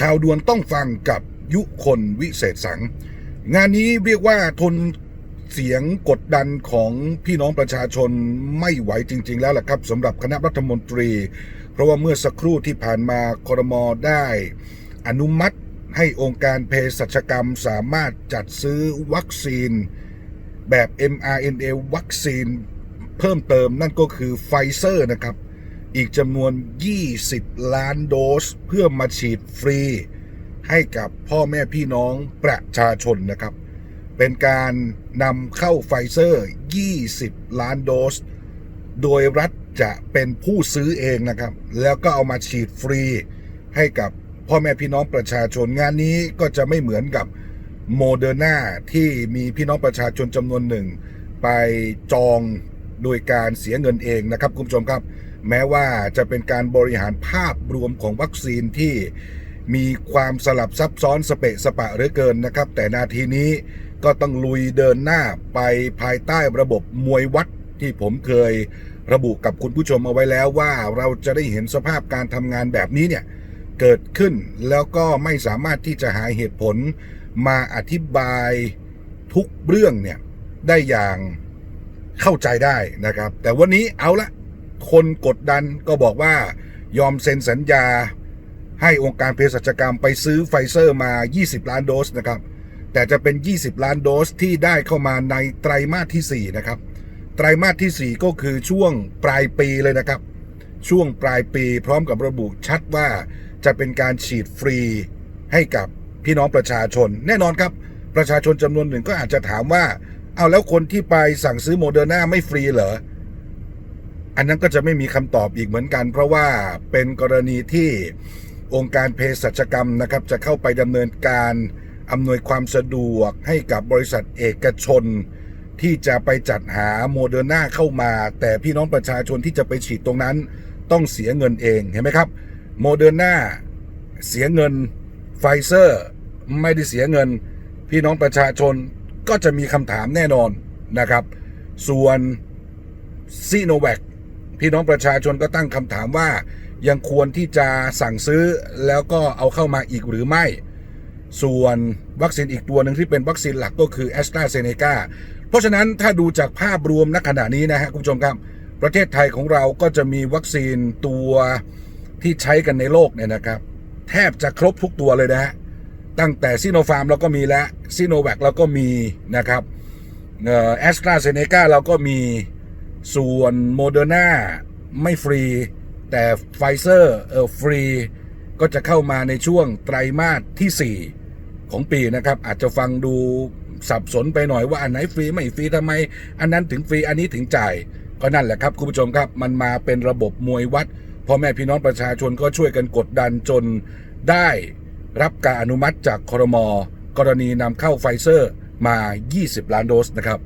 ข่าวด่วนต้องฟังกับยุคนวิเศษสัง งานนี้เรียกว่าทนเสียงกดดันของพี่น้องประชาชนไม่ไหวจริง ๆ แล้วล่ะครับสำหรับคณะรัฐมนตรี เพราะว่าเมื่อสักครู่ที่ผ่านมาคอรมอได้ อนุมัติให้องค์การเภสัชกรรมสามารถจัดซื้อวัคซีนแบบ mRNA วัคซีนเพิ่มเติมนั่นก็คือไฟเซอร์นะครับ อีกจำนวน 20 ล้านโดส เพื่อมาฉีดฟรี ให้กับพ่อแม่พี่น้องประชาชนนะครับ เป็นการนำเข้าไฟเซอร์ 20 ล้านโดส โดยรัฐจะเป็นผู้ซื้อเองนะครับ แล้วก็เอามาฉีดฟรี ให้กับพ่อแม่พี่น้องประชาชนงานนี้ก็จะไม่เหมือนกับโมเดอร์นาที่มีพี่น้องประชาชนจำนวนหนึ่ง ไปจองโดยการเสียเงินเองนะครับคุณผู้ชมครับ แม้ว่าจะเป็นการบริหารภาพรวมของวัคซีนที่มีความสลับซับซ้อนสเปะสปะเหลือเกินนะครับ แต่นาทีนี้ก็ต้องลุยเดินหน้าไปภายใต้ระบบมวยวัดที่ผมเคยระบุกับคุณผู้ชมเอาไว้แล้วว่าเราจะได้เห็นสภาพการทำงานแบบนี้เนี่ย เกิดขึ้นแล้วก็ไม่สามารถที่จะหาเหตุผลมาอธิบายทุกเรื่องเนี่ย ได้อย่างเข้าใจได้นะครับ แต่วันนี้เอาละ คนกดดันก็บอกว่ายอมเซ็นสัญญา ให้องค์การเภสัชกรรมไปซื้อไฟเซอร์มา 20 ล้านโดสนะครับ แต่จะเป็น 20 ล้านโดสที่ได้เข้ามาในไตรมาสที่ 4 นะครับ ไตรมาสที่ 4 ก็คือช่วงปลายปีเลยนะครับ ช่วงปลายปีพร้อมกับระบุชัดว่าจะเป็นการฉีดฟรีให้กับพี่น้องประชาชน แน่นอนครับ ประชาชนจำนวนหนึ่งก็อาจจะถามว่า เอาแล้วคนที่ไปสั่งซื้อโมเดอร์นาไม่ฟรีเหรอ อันนั้นก็จะไม่มีคำตอบอีกเหมือนกัน เพราะว่าเป็นกรณีที่องค์การเภสัชกรรมนะครับ จะเข้าไปดำเนินการอำนวยความสะดวกให้กับบริษัทเอกชน ที่จะไปจัดหาโมเดอร์นาเข้ามา แต่พี่น้องประชาชนที่จะไปฉีดตรงนั้น ต้องเสียเงินเองเห็นไหมครับโมเดอร์นาเสียเงินไฟเซอร์ไม่ได้เสียเงิน พี่น้องประชาชนก็จะมีคำถามแน่นอนนะครับ ส่วนซีโนแวค พี่น้องประชาชนก็ตั้งคำถามว่า ยังควรที่จะสั่งซื้อแล้วก็เอาเข้ามาอีกหรือไม่ ส่วนวัคซีนอีกตัวหนึ่งที่เป็นวัคซีนหลักก็คือแอสตราเซเนกาเพราะฉะนั้นถ้าดูจากภาพรวมณขณะนี้นะฮะคุณผู้ชมครับประเทศไทยของเราก็จะมีวัคซีนตัวที่ใช้กันในโลกเนี่ยนะครับ แทบจะครบทุกตัวเลยนะฮะตั้งแต่ซีโนฟาร์มเราก็มีแล้วซีโนแวคเราก็มีนะครับเอ่อแอสตราเซเนกาเราก็มี ส่วนโมเดอร์นาไม่ฟรี แต่ไฟเซอร์เออฟรี ก็จะเข้ามาในช่วงไตรมาสที่ 4 ของปีนะครับ อาจจะฟังดูสับสนไปหน่อยว่าอันไหนฟรีไม่ฟรีทำไม อันนั้นถึงฟรีอันนี้ถึงจ่าย ก็นั่นแหละครับคุณผู้ชมครับ มันมาเป็นระบบมวยวัดพ่อแม่พี่น้องประชาชนก็ช่วยกันกดดันจนได้รับการอนุมัติจากครมกรณีนำเข้าไฟเซอร์มา 20 ล้านโดสนะครับ